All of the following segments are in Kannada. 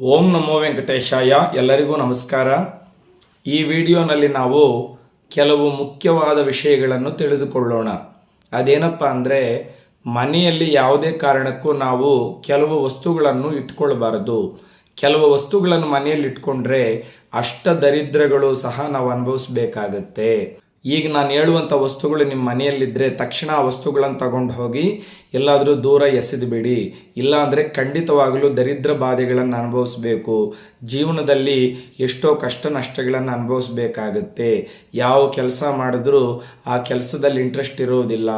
ಓಂ ನಮೋ ವೆಂಕಟೇಶಾಯ, ಎಲ್ಲರಿಗೂ ನಮಸ್ಕಾರ. ಈ ವಿಡಿಯೋನಲ್ಲಿ ನಾವು ಕೆಲವು ಮುಖ್ಯವಾದ ವಿಷಯಗಳನ್ನು ತಿಳಿದುಕೊಳ್ಳೋಣ. ಅದೇನಪ್ಪ ಅಂದರೆ, ಮನೆಯಲ್ಲಿ ಯಾವುದೇ ಕಾರಣಕ್ಕೂ ನಾವು ಕೆಲವು ವಸ್ತುಗಳನ್ನು ಇಟ್ಕೊಳ್ಬಾರದು. ಕೆಲವು ವಸ್ತುಗಳನ್ನು ಮನೆಯಲ್ಲಿ ಇಟ್ಕೊಂಡ್ರೆ ಅಷ್ಟ ದರಿದ್ರಗಳು ಸಹ ನಾವು ಅನುಭವಿಸ್ಬೇಕಾಗತ್ತೆ. ಈಗ ನಾನು ಹೇಳುವಂಥ ವಸ್ತುಗಳು ನಿಮ್ಮ ಮನೆಯಲ್ಲಿದ್ದರೆ ತಕ್ಷಣ ಆ ವಸ್ತುಗಳನ್ನು ತಗೊಂಡು ಹೋಗಿ ಎಲ್ಲಾದರೂ ದೂರ ಎಸೆದು ಇಲ್ಲಾಂದರೆ ಖಂಡಿತವಾಗಲೂ ದರಿದ್ರ ಬಾಧೆಗಳನ್ನು ಅನುಭವಿಸಬೇಕು. ಜೀವನದಲ್ಲಿ ಎಷ್ಟೋ ಕಷ್ಟ ನಷ್ಟಗಳನ್ನು ಅನುಭವಿಸ್ಬೇಕಾಗುತ್ತೆ. ಯಾವ ಕೆಲಸ ಮಾಡಿದ್ರೂ ಆ ಕೆಲಸದಲ್ಲಿ ಇಂಟ್ರೆಸ್ಟ್ ಇರೋದಿಲ್ಲ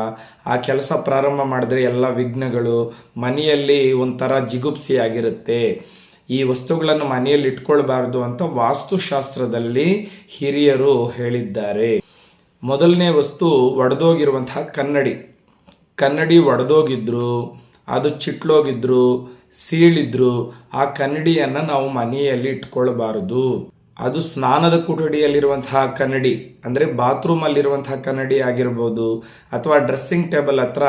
ಆ ಕೆಲಸ ಪ್ರಾರಂಭ ಮಾಡಿದ್ರೆ ಎಲ್ಲ ವಿಘ್ನಗಳು ಮನೆಯಲ್ಲಿ ಒಂಥರ ಜಿಗುಪ್ಸಿಯಾಗಿರುತ್ತೆ. ಈ ವಸ್ತುಗಳನ್ನು ಮನೆಯಲ್ಲಿ ಇಟ್ಕೊಳ್ಬಾರ್ದು ಅಂತ ವಾಸ್ತುಶಾಸ್ತ್ರದಲ್ಲಿ ಹಿರಿಯರು ಹೇಳಿದ್ದಾರೆ. ಮೊದಲನೇ ವಸ್ತು ಒಡೆದೋಗಿರುವಂತಹ ಕನ್ನಡಿ. ಕನ್ನಡಿ ಒಡೆದೋಗಿದ್ರು, ಅದು ಚಿಟ್ಲೋಗಿದ್ರು, ಸೀಳಿದ್ರು, ಆ ಕನ್ನಡಿಯನ್ನು ನಾವು ಮನೆಯಲ್ಲಿ ಇಟ್ಕೊಳ್ಬಾರದು. ಅದು ಸ್ನಾನದ ಕೊಠಡಿಯಲ್ಲಿರುವಂತಹ ಕನ್ನಡಿ, ಅಂದರೆ ಬಾತ್ರೂಮಲ್ಲಿರುವಂತಹ ಕನ್ನಡಿ ಆಗಿರ್ಬೋದು, ಅಥವಾ ಡ್ರೆಸ್ಸಿಂಗ್ ಟೇಬಲ್ ಹತ್ರ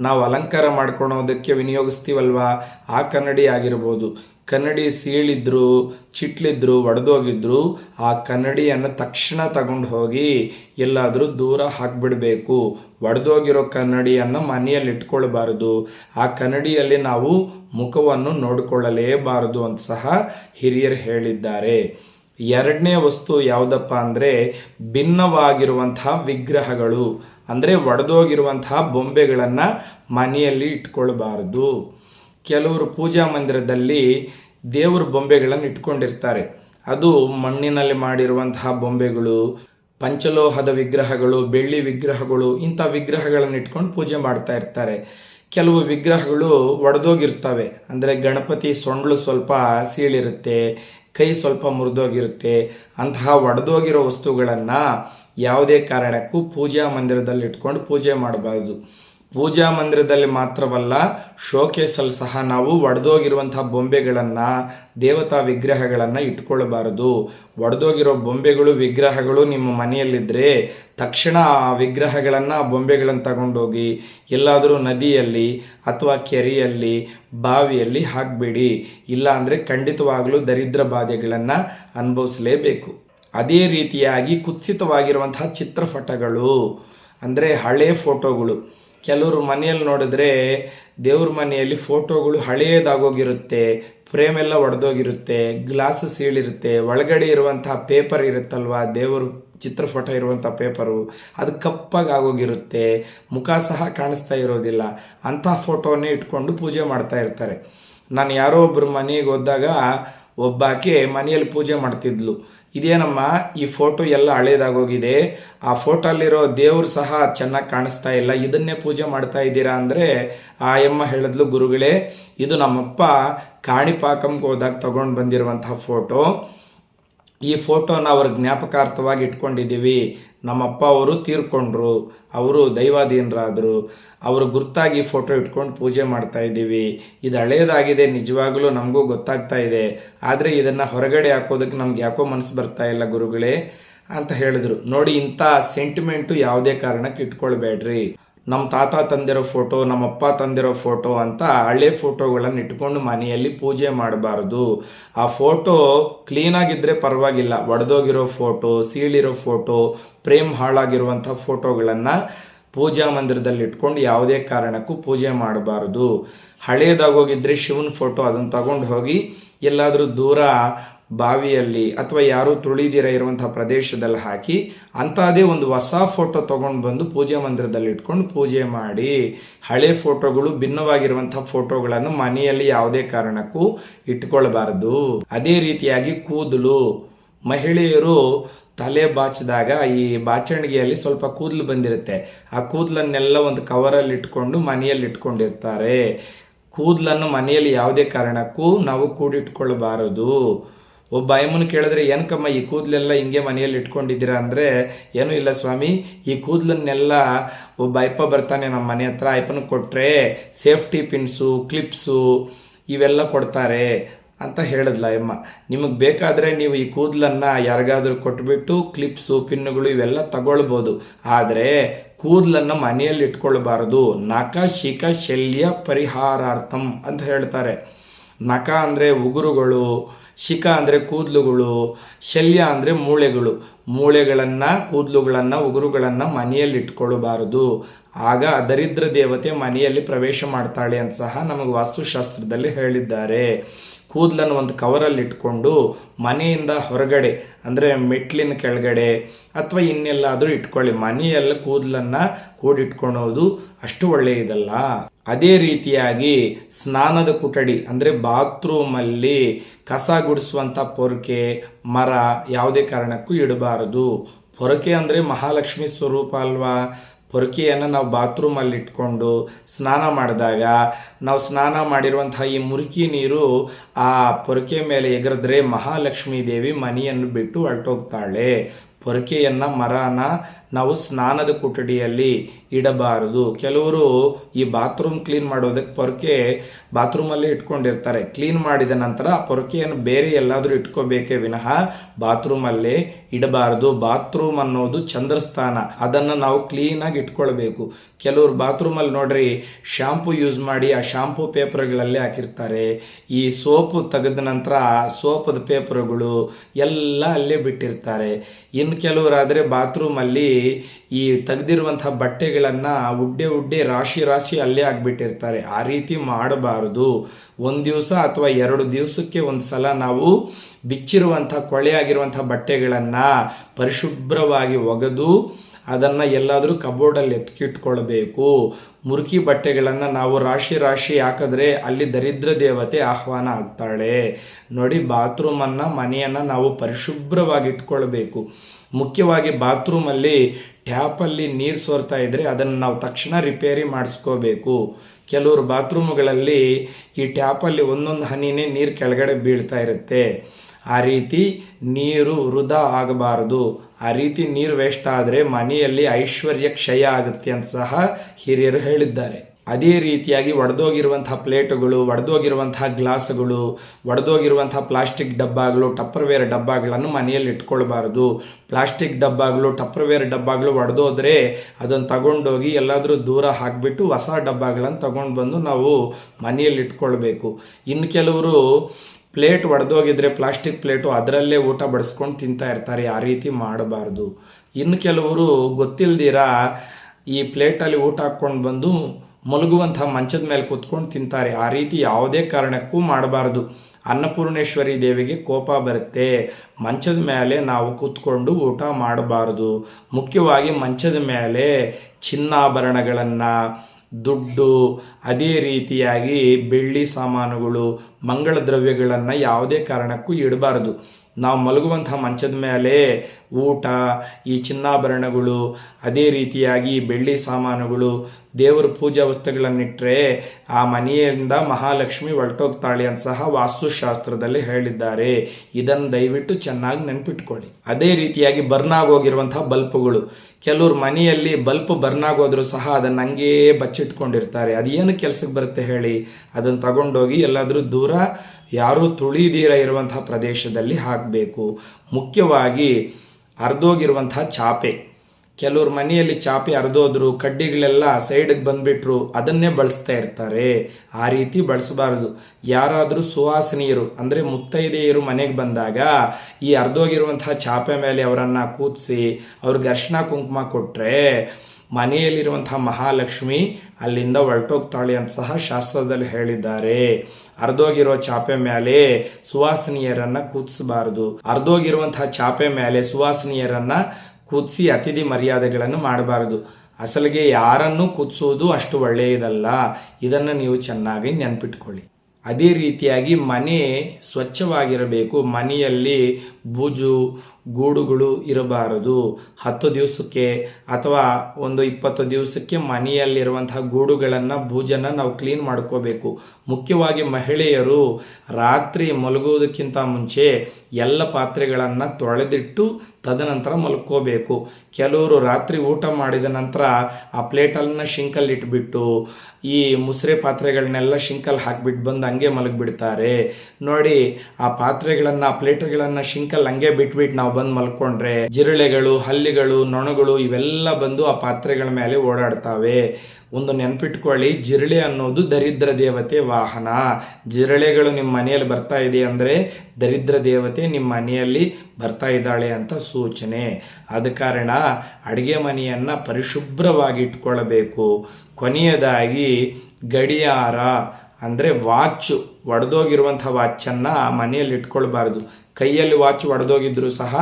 ನಾವು ಅಲಂಕಾರ ಮಾಡ್ಕೊಳೋದಕ್ಕೆ ವಿನಿಯೋಗಿಸ್ತೀವಲ್ವಾ, ಆ ಕನ್ನಡಿ ಆಗಿರ್ಬೋದು. ಕನ್ನಡಿ ಸೀಳಿದ್ರು, ಚಿಟ್ಲಿದ್ರು, ಒಡೆದೋಗಿದ್ರು, ಆ ಕನ್ನಡಿಯನ್ನು ತಕ್ಷಣ ತಗೊಂಡು ಹೋಗಿ ಎಲ್ಲಾದರೂ ದೂರ ಹಾಕಿಬಿಡಬೇಕು. ಒಡೆದೋಗಿರೋ ಕನ್ನಡಿಯನ್ನು ಮನೆಯಲ್ಲಿ ಇಟ್ಕೊಳ್ಬಾರದು. ಆ ಕನ್ನಡಿಯಲ್ಲಿ ನಾವು ಮುಖವನ್ನು ನೋಡಿಕೊಳ್ಳಲೇಬಾರದು ಅಂತ ಸಹ ಹಿರಿಯರು ಹೇಳಿದ್ದಾರೆ. ಎರಡನೇ ವಸ್ತು ಯಾವುದಪ್ಪ ಅಂದರೆ ಭಿನ್ನವಾಗಿರುವಂತಹ ವಿಗ್ರಹಗಳು. ಅಂದರೆ ಒಡೆದೋಗಿರುವಂತಹ ಬೊಂಬೆಗಳನ್ನು ಮನೆಯಲ್ಲಿ ಇಟ್ಕೊಳ್ಬಾರ್ದು. ಕೆಲವರು ಪೂಜಾ ಮಂದಿರದಲ್ಲಿ ದೇವರ ಬೊಂಬೆಗಳನ್ನು ಇಟ್ಕೊಂಡಿರ್ತಾರೆ. ಅದು ಮಣ್ಣಿನಲ್ಲಿ ಮಾಡಿರುವಂತಹ ಬೊಂಬೆಗಳು, ಪಂಚಲೋಹದ ವಿಗ್ರಹಗಳು, ಬೆಳ್ಳಿ ವಿಗ್ರಹಗಳು, ಇಂಥ ವಿಗ್ರಹಗಳನ್ನು ಇಟ್ಕೊಂಡು ಪೂಜೆ ಮಾಡ್ತಾ ಇರ್ತಾರೆ. ಕೆಲವು ವಿಗ್ರಹಗಳು ಒಡೆದೋಗಿರ್ತವೆ. ಅಂದರೆ ಗಣಪತಿ ಸೊಂಡ್ಲು ಸ್ವಲ್ಪ ಸೀಳಿರುತ್ತೆ, ಕೈ ಸ್ವಲ್ಪ ಮುರಿದೋಗಿರುತ್ತೆ. ಅಂತಹ ಒಡೆದೋಗಿರೋ ವಸ್ತುಗಳನ್ನು ಯಾವುದೇ ಕಾರಣಕ್ಕೂ ಪೂಜಾ ಮಂದಿರದಲ್ಲಿ ಇಟ್ಕೊಂಡು ಪೂಜೆ ಮಾಡಬಾರ್ದು. ಪೂಜಾ ಮಂದಿರದಲ್ಲಿ ಮಾತ್ರವಲ್ಲ, ಶೋಕೇಸಲ್ಲಿ ಸಹ ನಾವು ಒಡೆದೋಗಿರುವಂತಹ ಬೊಂಬೆಗಳನ್ನು, ದೇವತಾ ವಿಗ್ರಹಗಳನ್ನು ಇಟ್ಕೊಳ್ಬಾರದು. ಒಡೆದೋಗಿರೋ ಬೊಂಬೆಗಳು, ವಿಗ್ರಹಗಳು ನಿಮ್ಮ ಮನೆಯಲ್ಲಿದ್ದರೆ ತಕ್ಷಣ ಆ ವಿಗ್ರಹಗಳನ್ನು, ಆ ಬೊಂಬೆಗಳನ್ನು ತಗೊಂಡೋಗಿ ಎಲ್ಲಾದರೂ ನದಿಯಲ್ಲಿ ಅಥವಾ ಕೆರೆಯಲ್ಲಿ, ಬಾವಿಯಲ್ಲಿ ಹಾಕಬೇಡಿ. ಇಲ್ಲ ಅಂದರೆ ಖಂಡಿತವಾಗಲೂ ದರಿದ್ರ ಬಾಧೆಗಳನ್ನು ಅನುಭವಿಸಲೇಬೇಕು. ಅದೇ ರೀತಿಯಾಗಿ ಕುತ್ಸಿತವಾಗಿರುವಂತಹ ಚಿತ್ರಪಟಗಳು ಅಂದರೆ ಹಳೆ ಫೋಟೋಗಳು. ಕೆಲವರು ಮನೆಯಲ್ಲಿ ನೋಡಿದ್ರೆ ದೇವ್ರ ಮನೆಯಲ್ಲಿ ಫೋಟೋಗಳು ಹಳೆಯದಾಗೋಗಿರುತ್ತೆ ಫ್ರೇಮ್ ಎಲ್ಲ ಒಡೆದೋಗಿರುತ್ತೆ, ಗ್ಲಾಸ್ ಸೀಳಿರುತ್ತೆ, ಒಳಗಡೆ ಇರುವಂತಹ ಪೇಪರ್ ಇರುತ್ತಲ್ವಾ, ದೇವರು ಫೋಟೋ ಇರುವಂಥ ಪೇಪರು, ಅದು ಕಪ್ಪಾಗಿ ಆಗೋಗಿರುತ್ತೆ, ಮುಖ ಸಹ ಕಾಣಿಸ್ತಾ ಇರೋದಿಲ್ಲ. ಅಂಥ ಫೋಟೋನೇ ಇಟ್ಕೊಂಡು ಪೂಜೆ ಮಾಡ್ತಾ ಇರ್ತಾರೆ. ನಾನು ಯಾರೋ ಒಬ್ಬರು ಮನೆಗೆ ಹೋದಾಗ ಒಬ್ಬಾಕೆ ಮನೆಯಲ್ಲಿ ಪೂಜೆ ಮಾಡ್ತಿದ್ಲು. ಇದೇನಮ್ಮ ಈ ಫೋಟೋ ಎಲ್ಲ ಹಳೇದಾಗೋಗಿದೆ. ಆ ಫೋಟೋಲ್ಲಿರೋ ದೇವರು ಸಹ ಚೆನ್ನಾಗಿ ಕಾಣಿಸ್ತಾ ಇಲ್ಲ. ಇದನ್ನೇ ಪೂಜೆ ಮಾಡ್ತಾ ಇದ್ದೀರಾ ಅಂದರೆ ಆ ಅಮ್ಮ ಹೇಳಿದ್ಲು, ಗುರುಗಳೇ, ಇದು ನಮ್ಮಪ್ಪ ಕಾಣಿಪಾಕಂಗೆ ಹೋದಾಗ ತಗೊಂಡು ಬಂದಿರುವಂತಹ ಫೋಟೋ ಈ ಫೋಟೋನ ಅವ್ರ ಜ್ಞಾಪಕಾರ್ಥವಾಗಿ ಇಟ್ಕೊಂಡಿದ್ದೀವಿ. ನಮ್ಮಪ್ಪ ಅವರು ತೀರ್ಕೊಂಡ್ರು. ಅವರು ದೈವಾಧೀನರಾದರು. ಅವರು ಗುರ್ತಾಗಿ ಫೋಟೋ ಇಟ್ಕೊಂಡು ಪೂಜೆ ಮಾಡ್ತಾ ಇದ್ದೀವಿ. ಇದು ಹಳೇದಾಗಿದೆ, ನಿಜವಾಗ್ಲೂ ನಮಗೂ ಗೊತ್ತಾಗ್ತಾ ಇದೆ. ಆದರೆ ಇದನ್ನು ಹೊರಗಡೆ ಹಾಕೋದಕ್ಕೆ ನಮ್ಗೆ ಯಾಕೋ ಮನಸ್ಸು ಬರ್ತಾ ಇಲ್ಲ ಗುರುಗಳೇ ಅಂತ ಹೇಳಿದ್ರು. ನೋಡಿ ಇಂಥ ಸೆಂಟಿಮೆಂಟು ಯಾವುದೇ ಕಾರಣಕ್ಕೆ ಇಟ್ಕೊಳ್ಬೇಡ್ರಿ. ನಮ್ಮ ತಾತ ತಂದಿರೋ ಫೋಟೋ ನಮ್ಮ ಅಪ್ಪ ತಂದಿರೋ ಫೋಟೋ ಅಂತ ಹಳೆ ಫೋಟೋಗಳನ್ನು ಇಟ್ಕೊಂಡು ಮನೆಯಲ್ಲಿ ಪೂಜೆ ಮಾಡಬಾರ್ದು. ಆ ಫೋಟೋ ಕ್ಲೀನಾಗಿದ್ದರೆ ಪರವಾಗಿಲ್ಲ. ಒಡೆದೋಗಿರೋ ಫೋಟೋ, ಸೀಳಿರೋ ಫೋಟೋ, ಪ್ರೇಮ್ ಹಾಳಾಗಿರುವಂಥ ಫೋಟೋಗಳನ್ನು ಪೂಜಾ ಮಂದಿರದಲ್ಲಿ ಇಟ್ಕೊಂಡು ಯಾವುದೇ ಕಾರಣಕ್ಕೂ ಪೂಜೆ ಮಾಡಬಾರ್ದು. ಹಳೇದಾಗೋಗಿದ್ರೆ ಶಿವನ ಫೋಟೋ ಅದನ್ನು ತಗೊಂಡು ಹೋಗಿ ಎಲ್ಲಾದರೂ ದೂರ ಬಾವಿಯಲ್ಲಿ ಅಥವಾ ಯಾರೂ ತುಳಿದಿರ ಇರುವಂತಹ ಪ್ರದೇಶದಲ್ಲಿ ಹಾಕಿ ಅಂಥದೇ ಒಂದು ಹೊಸ ಫೋಟೋ ತಗೊಂಡು ಬಂದು ಪೂಜೆ ಮಂದಿರದಲ್ಲಿ ಇಟ್ಕೊಂಡು ಪೂಜೆ ಮಾಡಿ. ಹಳೆ ಫೋಟೋಗಳು ಭಿನ್ನವಾಗಿರುವಂತಹ ಫೋಟೋಗಳನ್ನು ಮನೆಯಲ್ಲಿ ಯಾವುದೇ ಕಾರಣಕ್ಕೂ ಇಟ್ಕೊಳ್ಬಾರದು. ಅದೇ ರೀತಿಯಾಗಿ ಕೂದಲು. ಮಹಿಳೆಯರು ತಲೆ ಬಾಚಿದಾಗ ಈ ಬಾಚಣಿಗೆಯಲ್ಲಿ ಸ್ವಲ್ಪ ಕೂದಲು ಬಂದಿರುತ್ತೆ. ಆ ಕೂದಲನ್ನೆಲ್ಲ ಒಂದು ಕವರಲ್ಲಿ ಇಟ್ಕೊಂಡು ಮನೆಯಲ್ಲಿ ಇಟ್ಕೊಂಡಿರ್ತಾರೆ. ಕೂದಲನ್ನು ಮನೆಯಲ್ಲಿ ಯಾವುದೇ ಕಾರಣಕ್ಕೂ ನಾವು ಕೂಡಿಟ್ಕೊಳ್ಬಾರದು. ಒಬ್ಬ ಅಯ್ಯಮ್ಮನ ಕೇಳಿದ್ರೆ ಏನಕ್ಕಮ್ಮ ಈ ಕೂದಲೆಲ್ಲ ಹಿಂಗೆ ಮನೆಯಲ್ಲಿ ಇಟ್ಕೊಂಡಿದ್ದೀರಾ? ಅಂದರೆ, ಏನೂ ಇಲ್ಲ ಸ್ವಾಮಿ, ಈ ಕೂದಲನ್ನೆಲ್ಲ ಒಬ್ಬ ಅಯ್ಯಪ್ಪ ಬರ್ತಾನೆ ನಮ್ಮ ಮನೆ ಹತ್ರ. ಅಯ್ಯಪ್ಪನಿಗೆ ಕೊಟ್ಟರೆ ಸೇಫ್ಟಿ ಪಿನ್ಸು, ಕ್ಲಿಪ್ಸು ಇವೆಲ್ಲ ಕೊಡ್ತಾರೆ ಅಂತ ಹೇಳಿದ್ಲ ಅಯ್ಯಮ್ಮ. ನಿಮಗೆ ಬೇಕಾದರೆ ನೀವು ಈ ಕೂದಲನ್ನು ಯಾರಿಗಾದರೂ ಕೊಟ್ಬಿಟ್ಟು, ಕ್ಲಿಪ್ಸು, ಪಿನ್ನುಗಳು ಇವೆಲ್ಲ ತಗೊಳ್ಬೋದು. ಆದರೆ ಕೂದಲನ್ನು ಮನೆಯಲ್ಲಿ ಇಟ್ಕೊಳ್ಬಾರ್ದು. ನಕ ಶಿಖ, ಶಲ್ಯ ಪರಿಹಾರಾರ್ಥಂ ಅಂತ ಹೇಳ್ತಾರೆ. ನಕ ಅಂದರೆ ಉಗುರುಗಳು ಶಿಖ ಅಂದರೆ ಕೂದಲುಗಳು, ಶಲ್ಯ ಅಂದರೆ ಮೂಳೆಗಳು. ಮೂಳೆಗಳನ್ನು, ಕೂದಲುಗಳನ್ನು, ಉಗುರುಗಳನ್ನು ಮನೆಯಲ್ಲಿ ಇಟ್ಕೊಳ್ಳಬಾರದು ಆಗ ದರಿದ್ರ ದೇವತೆ ಮನೆಯಲ್ಲಿ ಪ್ರವೇಶ ಮಾಡ್ತಾಳೆ ಅಂತ ಸಹ ನಮಗೆ ವಾಸ್ತುಶಾಸ್ತ್ರದಲ್ಲಿ ಹೇಳಿದ್ದಾರೆ. ಕೂದಲನ್ನು ಒಂದು ಕವರಲ್ಲಿ ಇಟ್ಕೊಂಡು ಮನೆಯಿಂದ ಹೊರಗಡೆ, ಅಂದರೆ ಮೆಟ್ಲಿನ ಕೆಳಗಡೆ ಅಥವಾ ಇನ್ನೆಲ್ಲಾದರೂ ಇಟ್ಕೊಳ್ಳಿ. ಮನೆಯಲ್ಲಿ ಕೂದಲನ್ನು ಕೂಡಿಟ್ಕೊಳೋದು ಅಷ್ಟು ಒಳ್ಳೆಯದಲ್ಲ. ಅದೇ ರೀತಿಯಾಗಿ ಸ್ನಾನದ ಕೊಠಡಿ, ಅಂದರೆ ಬಾತ್ರೂಮಲ್ಲಿ ಕಸ ಗುಡಿಸುವಂಥ ಪೊರಕೆ, ಮರ ಯಾವುದೇ ಕಾರಣಕ್ಕೂ ಇಡಬಾರದು. ಪೊರಕೆ ಅಂದರೆ ಮಹಾಲಕ್ಷ್ಮಿ ಸ್ವರೂಪ ಅಲ್ವಾ? ಪೊರಕೆಯನ್ನು ನಾವು ಬಾತ್ರೂಮಲ್ಲಿ ಇಟ್ಕೊಂಡು ಸ್ನಾನ ಮಾಡಿದಾಗ, ನಾವು ಸ್ನಾನ ಮಾಡಿರುವಂತಹ ಈ ಮುರುಕಿ ನೀರು ಆ ಪೊರಕೆ ಮೇಲೆ ಎಗರಿದ್ರೆ ಮಹಾಲಕ್ಷ್ಮೀ ದೇವಿ ಮನೆಯನ್ನು ಬಿಟ್ಟು ಹೊರಟೋಗ್ತಾಳೆ. ಪೊರಕೆಯನ್ನು ಮರನ ನಾವು ಸ್ನಾನದ ಕೊಠಡಿಯಲ್ಲಿ ಇಡಬಾರದು. ಕೆಲವರು ಈ ಬಾತ್ರೂಮ್ ಕ್ಲೀನ್ ಮಾಡೋದಕ್ಕೆ ಪೊರಕೆ ಬಾತ್ರೂಮಲ್ಲೇ ಇಟ್ಕೊಂಡಿರ್ತಾರೆ. ಕ್ಲೀನ್ ಮಾಡಿದ ನಂತರ ಆ ಪೊರಕೆಯನ್ನು ಬೇರೆ ಎಲ್ಲಾದರೂ ಇಟ್ಕೋಬೇಕೇ ವಿನಃ ಬಾತ್ರೂಮಲ್ಲೇ ಇಡಬಾರದು. ಬಾತ್ರೂಮ್ ಅನ್ನೋದು ಚಂದ್ರಸ್ಥಾನ. ಅದನ್ನು ನಾವು ಕ್ಲೀನಾಗಿ ಇಟ್ಕೊಳ್ಬೇಕು. ಕೆಲವರು ಬಾತ್ರೂಮಲ್ಲಿ ನೋಡ್ರಿ, ಶಾಂಪು ಯೂಸ್ ಮಾಡಿ ಆ ಶಾಂಪು ಪೇಪರ್ಗಳಲ್ಲಿ ಹಾಕಿರ್ತಾರೆ. ಈ ಸೋಪು ತೆಗೆದ ನಂತರ ಸೋಪದ ಪೇಪರ್ಗಳು ಎಲ್ಲ ಅಲ್ಲೇ ಬಿಟ್ಟಿರ್ತಾರೆ. ಇನ್ನು ಕೆಲವರಾದರೆ ಬಾತ್ರೂಮಲ್ಲಿ ಈ ತೆಗೆದಿರುವಂಥ ಬಟ್ಟೆಗಳನ್ನು ಉಡ್ಡೆ ಉಡ್ಡೆ ರಾಶಿ ರಾಶಿ ಅಲ್ಲೇ ಆಗಿಬಿಟ್ಟಿರ್ತಾರೆ. ಆ ರೀತಿ ಮಾಡಬಾರದು. ಒಂದು ದಿವಸ ಅಥವಾ ಎರಡು ದಿವಸಕ್ಕೆ ಒಂದು ಸಲ ನಾವು ಬಿಚ್ಚಿರುವಂಥ, ಕೊಳೆಯಾಗಿರುವಂಥ ಬಟ್ಟೆಗಳನ್ನು ಪರಿಶುಭ್ರವಾಗಿ ಒಗೆದು ಅದನ್ನು ಎಲ್ಲಾದರೂ ಕಬೋರ್ಡಲ್ಲಿ ಎತ್ತಿಟ್ಕೊಳ್ಬೇಕು ಮುರುಕಿ ಬಟ್ಟೆಗಳನ್ನು ನಾವು ರಾಶಿ ರಾಶಿ ಹಾಕಿದ್ರೆ ಅಲ್ಲಿ ದರಿದ್ರ ದೇವತೆ ಆಹ್ವಾನ ಆಗ್ತಾಳೆ. ನೋಡಿ, ಬಾತ್ರೂಮನ್ನು, ಮನೆಯನ್ನು ನಾವು ಪರಿಶುಭ್ರವಾಗಿ ಇಟ್ಕೊಳ್ಬೇಕು. ಮುಖ್ಯವಾಗಿ ಬಾತ್ರೂಮಲ್ಲಿ ಟ್ಯಾಪಲ್ಲಿ ನೀರು ಸೋರ್ತಾ ಇದ್ದರೆ ಅದನ್ನು ನಾವು ತಕ್ಷಣ ರಿಪೇರಿ ಮಾಡಿಸ್ಕೋಬೇಕು. ಕೆಲವರು ಬಾತ್ರೂಮ್ಗಳಲ್ಲಿ ಈ ಟ್ಯಾಪಲ್ಲಿ ಒಂದೊಂದು ಹನಿನೇ ನೀರು ಕೆಳಗಡೆ ಬೀಳ್ತಾ ಇರುತ್ತೆ. ಆ ರೀತಿ ನೀರು ವೃಧಾ ಆಗಬಾರದು. ಆ ರೀತಿ ನೀರು ವೇಸ್ಟ್ ಆದರೆ ಮನೆಯಲ್ಲಿ ಐಶ್ವರ್ಯ ಕ್ಷಯ ಆಗುತ್ತೆ ಅಂತ ಸಹ ಹಿರಿಯರು ಹೇಳಿದ್ದಾರೆ. ಅದೇ ರೀತಿಯಾಗಿ ಒಡೆದೋಗಿರುವಂತಹ ಪ್ಲೇಟುಗಳು, ಒಡೆದೋಗಿರುವಂತಹ ಗ್ಲಾಸ್ಗಳು ಒಡೆದೋಗಿರುವಂಥ ಪ್ಲಾಸ್ಟಿಕ್ ಡಬ್ಬಗಳು, ಟಪ್ಪರ್ವೇರ್ ಡಬ್ಬಗಳನ್ನು ಮನೆಯಲ್ಲಿ ಇಟ್ಕೊಳ್ಬಾರ್ದು. ಪ್ಲಾಸ್ಟಿಕ್ ಡಬ್ಬಗಳು, ಟಪ್ಪರ್ವೇರ್ ಡಬ್ಬಗಳು ಒಡೆದೋದ್ರೆ ಅದನ್ನು ತಗೊಂಡೋಗಿ ಎಲ್ಲಾದರೂ ದೂರ ಹಾಕಿಬಿಟ್ಟು ಹೊಸ ಡಬ್ಬಗಳನ್ನು ತಗೊಂಡು ಬಂದು ನಾವು ಮನೆಯಲ್ಲಿ ಇಟ್ಕೊಳ್ಬೇಕು. ಇನ್ನು ಕೆಲವರು ಪ್ಲೇಟ್ ಒಡೆದೋಗಿದ್ರೆ ಪ್ಲಾಸ್ಟಿಕ್ ಪ್ಲೇಟು ಅದರಲ್ಲೇ ಊಟ ಬಡಿಸ್ಕೊಂಡು ತಿಂತಾ ಇರ್ತಾರೆ, ಆ ರೀತಿ ಮಾಡಬಾರ್ದು. ಇನ್ನು ಕೆಲವರು ಗೊತ್ತಿಲ್ದಿರ ಈ ಪ್ಲೇಟಲ್ಲಿ ಊಟ ಹಾಕ್ಕೊಂಡು ಬಂದು ಮಲಗುವಂಥ ಮಂಚದ ಮೇಲೆ ಕೂತ್ಕೊಂಡು ತಿಂತಾರೆ. ಆ ರೀತಿ ಯಾವುದೇ ಕಾರಣಕ್ಕೂ ಮಾಡಬಾರ್ದು. ಅನ್ನಪೂರ್ಣೇಶ್ವರಿ ದೇವಿಗೆ ಕೋಪ ಬರುತ್ತೆ. ಮಂಚದ ಮೇಲೆ ನಾವು ಕೂತ್ಕೊಂಡು ಊಟ ಮಾಡಬಾರ್ದು. ಮುಖ್ಯವಾಗಿ ಮಂಚದ ಮೇಲೆ ಚಿನ್ನಾಭರಣಗಳನ್ನು, ದುಡ್ಡು, ಅದೇ ರೀತಿಯಾಗಿ ಬೆಳ್ಳಿ ಸಾಮಾನುಗಳು ಮಂಗಳ ದ್ರವ್ಯಗಳನ್ನು ಯಾವುದೇ ಕಾರಣಕ್ಕೂ ಇಡಬಾರದು. ನಾವು ಮಲಗುವಂಥ ಮಂಚದ ಮೇಲೆ ಊಟ, ಈ ಚಿನ್ನಾಭರಣಗಳು, ಅದೇ ರೀತಿಯಾಗಿ ಬೆಳ್ಳಿ ಸಾಮಾನುಗಳು, ದೇವರ ಪೂಜಾ ವಸ್ತುಗಳನ್ನಿಟ್ಟರೆ ಆ ಮನೆಯಿಂದ ಮಹಾಲಕ್ಷ್ಮಿ ಹೊರಟೋಗ್ತಾಳೆ ಅಂತ ಸಹ ವಾಸ್ತುಶಾಸ್ತ್ರದಲ್ಲಿ ಹೇಳಿದ್ದಾರೆ. ಇದನ್ನು ದಯವಿಟ್ಟು ಚೆನ್ನಾಗಿ ನೆನ್ಪಿಟ್ಕೊಳ್ಳಿ. ಅದೇ ರೀತಿಯಾಗಿ ಬರ್ನ್ ಆಗೋಗಿರುವಂತಹ ಬಲ್ಪುಗಳು. ಕೆಲವ್ರ ಮನೆಯಲ್ಲಿ ಬಲ್ಪ್ ಬರ್ನ್ ಆಗೋದ್ರು ಸಹ ಅದನ್ನು ಹಂಗೇ ಬಚ್ಚಿಟ್ಕೊಂಡಿರ್ತಾರೆ. ಅದೇನು ಕೆಲಸಕ್ಕೆ ಬರುತ್ತೆ ಹೇಳಿ? ಅದನ್ನು ತಗೊಂಡೋಗಿ ಎಲ್ಲಾದರೂ ದೂರ, ಯಾರೂ ತುಳಿದೀರ ಇರುವಂತಹ ಪ್ರದೇಶದಲ್ಲಿ ಹಾಕಬೇಕು ಮುಖ್ಯವಾಗಿ ಅರ್ಧೋಗಿರುವಂತಹ ಚಾಪೆ. ಕೆಲವ್ರ ಮನೆಯಲ್ಲಿ ಚಾಪೆ ಅರ್ಧೋದ್ರು ಕಡ್ಡಿಗಳೆಲ್ಲ ಸೈಡಿಗೆ ಬಂದ್ಬಿಟ್ರು, ಅದನ್ನೇ ಬಳಸ್ತಾ ಇರ್ತಾರೆ. ಆ ರೀತಿ ಬಳಸಬಾರದು. ಯಾರಾದರೂ ಸುವಾಸನೀಯರು, ಅಂದರೆ ಮುತ್ತೈದೆಯರು ಮನೆಗೆ ಬಂದಾಗ, ಈ ಅರ್ಧೋಗಿರುವಂತಹ ಚಾಪೆ ಮೇಲೆ ಅವರನ್ನು ಕೂದಿಸಿ ಅವ್ರಿಗೆ ಅರ್ಶಿನ ಕುಂಕುಮ ಕೊಟ್ಟರೆ ಮನೆಯಲ್ಲಿರುವಂತಹ ಮಹಾಲಕ್ಷ್ಮಿ ಅಲ್ಲಿಂದ ಹೊರಟೋಗ್ತಾಳೆ ಅಂತ ಸಹ ಶಾಸ್ತ್ರದಲ್ಲಿ ಹೇಳಿದ್ದಾರೆ. ಅರ್ಧೋಗಿರೋ ಚಾಪೆ ಮೇಲೆ ಸುವಾಸನೀಯರನ್ನ ಕೂತ್ಸಬಾರದು. ಅರ್ಧೋಗಿರುವಂತಹ ಚಾಪೆ ಮೇಲೆ ಸುವಾಸನೀಯರನ್ನ ಕೂತ್ಸಿ ಅತಿಥಿ ಮರ್ಯಾದೆಗಳನ್ನು ಮಾಡಬಾರದು. ಅಸಲಿಗೆ ಯಾರನ್ನು ಕೂತ್ಸೋದು ಅಷ್ಟು ಒಳ್ಳೆಯದಲ್ಲ. ಇದನ್ನು ನೀವು ಚೆನ್ನಾಗಿ ನೆನ್ಪಿಟ್ಕೊಳ್ಳಿ. ಅದೇ ರೀತಿಯಾಗಿ ಮನೆ ಸ್ವಚ್ಛವಾಗಿರಬೇಕು. ಮನೆಯಲ್ಲಿ ಬೂಜು ಗೂಡುಗಳು ಇರಬಾರದು. ಹತ್ತು ದಿವಸಕ್ಕೆ ಅಥವಾ ಒಂದು ಇಪ್ಪತ್ತು ದಿವಸಕ್ಕೆ ಮನೆಯಲ್ಲಿರುವಂತಹ ಗೂಡುಗಳನ್ನು ಭೂಜನ ನಾವು ಕ್ಲೀನ್ ಮಾಡ್ಕೋಬೇಕು. ಮುಖ್ಯವಾಗಿ ಮಹಿಳೆಯರು ರಾತ್ರಿ ಮಲಗುವುದಕ್ಕಿಂತ ಮುಂಚೆ ಎಲ್ಲ ಪಾತ್ರೆಗಳನ್ನು ತೊಳೆದಿಟ್ಟು ತದನಂತರ ಮಲ್ಕೋಬೇಕು. ಕೆಲವರು ರಾತ್ರಿ ಊಟ ಮಾಡಿದ ನಂತರ ಆ ಪ್ಲೇಟನ್ನ ಶಿಂಕಲ್ಲಿ ಇಟ್ಬಿಟ್ಟು, ಈ ಮುಸ್ರೆ ಪಾತ್ರೆಗಳನ್ನೆಲ್ಲ ಶಿಂಕಲ್ಲಿ ಹಾಕಿಬಿಟ್ಟು ಬಂದು ಹಂಗೆ ಮಲಗಿಬಿಡ್ತಾರೆ. ನೋಡಿ, ಆ ಪಾತ್ರೆಗಳನ್ನು, ಆ ಪ್ಲೇಟ್ಗಳನ್ನು ಶಿಂಕಲ್ಲಿ ಹಂಗೆ ಬಿಟ್ಬಿಟ್ಟು ನಾವು ಬಂದು ಮಲ್ಕೊಂಡ್ರೆ ಜಿರಳೆಗಳು, ಹಲ್ಲಿಗಳು, ನೊಣಗಳು ಇವೆಲ್ಲ ಬಂದು ಆ ಪಾತ್ರೆಗಳ ಮೇಲೆ ಓಡಾಡ್ತಾವೆ. ಒಂದು ನೆನ್ಪಿಟ್ಕೊಳ್ಳಿ, ಜಿರಳೆ ಅನ್ನೋದು ದರಿದ್ರ ದೇವತೆ ವಾಹನ. ಜಿರಳೆಗಳು ನಿಮ್ಮ ಮನೆಯಲ್ಲಿ ಬರ್ತಾ ಇದೆ ಅಂದರೆ ದರಿದ್ರ ದೇವತೆ ನಿಮ್ಮ ಮನೆಯಲ್ಲಿ ಬರ್ತಾ ಇದ್ದಾಳೆ ಅಂತ ಸೂಚನೆ. ಆದ ಕಾರಣ ಅಡುಗೆ ಮನೆಯನ್ನು ಪರಿಶುಭ್ರವಾಗಿ ಇಟ್ಕೊಳ್ಬೇಕು. ಕೊನೆಯದಾಗಿ ಗಡಿಯಾರ ಅಂದರೆ ವಾಚ್, ಒಡೆದೋಗಿರುವಂಥ ವಾಚನ್ನು ಮನೆಯಲ್ಲಿ ಇಟ್ಕೊಳ್ಬಾರ್ದು. ಕೈಯಲ್ಲಿ ವಾಚ್ ಒಡೆದೋಗಿದ್ರು ಸಹ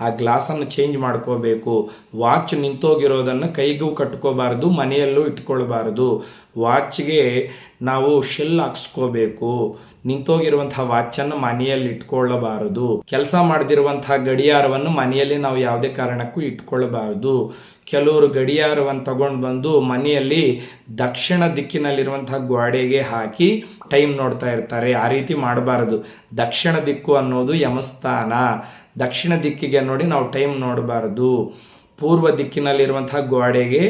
ಆ ಗ್ಲಾಸನ್ನು ಚೇಂಜ್ ಮಾಡ್ಕೋಬೇಕು. ವಾಚ್ ನಿಂತೋಗಿರೋದನ್ನು ಕೈಗೂ ಕಟ್ಕೋಬಾರ್ದು, ಮನೆಯಲ್ಲೂ ಇಟ್ಕೊಳ್ಬಾರ್ದು. ವಾಚ್ಗೆ ನಾವು ಶೆಲ್ ಹಾಕ್ಸ್ಕೋಬೇಕು. ನಿಂತೋಗಿರುವಂತಹ ವಾಚನ್ನು ಮನೆಯಲ್ಲಿ ಇಟ್ಕೊಳ್ಳಬಾರದು. ಕೆಲಸ ಮಾಡದಿರುವಂತಹ ಗಡಿಯಾರವನ್ನು ಮನೆಯಲ್ಲಿ ನಾವು ಯಾವುದೇ ಕಾರಣಕ್ಕೂ ಇಟ್ಕೊಳ್ಬಾರದು. ಕೆಲವರು ಗಡಿಯಾರವನ್ನು ತಗೊಂಡು ಬಂದು ಮನೆಯಲ್ಲಿ ದಕ್ಷಿಣ ದಿಕ್ಕಿನಲ್ಲಿರುವಂತಹ ಗ್ವಾಡೆಗೆ ಹಾಕಿ ಟೈಮ್ ನೋಡ್ತಾ ಇರ್ತಾರೆ. ಆ ರೀತಿ ಮಾಡಬಾರದು. ದಕ್ಷಿಣ ದಿಕ್ಕು ಅನ್ನೋದು ಯಮಸ್ಥಾನ. ದಕ್ಷಿಣ ದಿಕ್ಕಿಗೆ ನೋಡಿ ನಾವು ಟೈಮ್ ನೋಡಬಾರ್ದು. ಪೂರ್ವ ದಿಕ್ಕಿನಲ್ಲಿರುವಂತಹ ಗೋಡೆಗೆ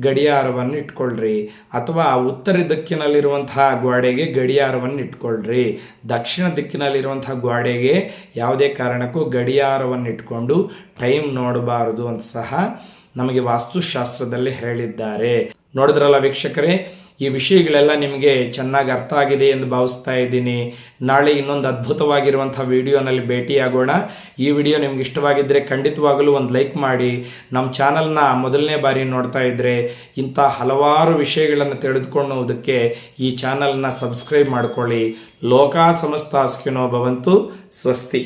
ಗಡಿಯಾರವನ್ನು ಇಟ್ಕೊಳ್ರಿ. ಅಥವಾ ಉತ್ತರ ದಿಕ್ಕಿನಲ್ಲಿರುವಂತಹ ಗೋಡೆಗೆ ಗಡಿಯಾರವನ್ನು ಇಟ್ಕೊಳ್ರಿ. ದಕ್ಷಿಣ ದಿಕ್ಕಿನಲ್ಲಿರುವಂತಹ ಗೋಡೆಗೆ ಯಾವುದೇ ಕಾರಣಕ್ಕೂ ಗಡಿಯಾರವನ್ನು ಇಟ್ಕೊಂಡು ಟೈಮ್ ನೋಡಬಾರದು ಅಂತ ಸಹ ನಮಗೆ ವಾಸ್ತುಶಾಸ್ತ್ರದಲ್ಲಿ ಹೇಳಿದ್ದಾರೆ. ನೋಡಿದ್ರಲ್ಲ ವೀಕ್ಷಕರೇ ಈ ವಿಷಯಗಳೆಲ್ಲ ನಿಮಗೆ ಚೆನ್ನಾಗಿ ಅರ್ಥ ಆಗಿದೆ ಎಂದು ಭಾವಿಸ್ತಾ ಇದ್ದೀನಿ. ನಾಳೆ ಇನ್ನೊಂದು ಅದ್ಭುತವಾಗಿರುವಂಥ ವಿಡಿಯೋನಲ್ಲಿ ಭೇಟಿಯಾಗೋಣ. ಈ ವಿಡಿಯೋ ನಿಮ್ಗೆ ಇಷ್ಟವಾಗಿದ್ದರೆ ಖಂಡಿತವಾಗಲೂ ಒಂದು ಲೈಕ್ ಮಾಡಿ. ನಮ್ಮ ಚಾನಲ್ನ ಮೊದಲನೇ ಬಾರಿ ನೋಡ್ತಾ ಇದ್ದರೆ ಇಂಥ ಹಲವಾರು ವಿಷಯಗಳನ್ನು ತಿಳಿದುಕೊಳ್ಳುವುದಕ್ಕೆ ಈ ಚಾನಲ್ನ ಸಬ್ಸ್ಕ್ರೈಬ್ ಮಾಡ್ಕೊಳ್ಳಿ. ಲೋಕ ಸಮಸ್ತ ಅಸ್ಕಿನೋ ಭವಂತು, ಸ್ವಸ್ತಿ.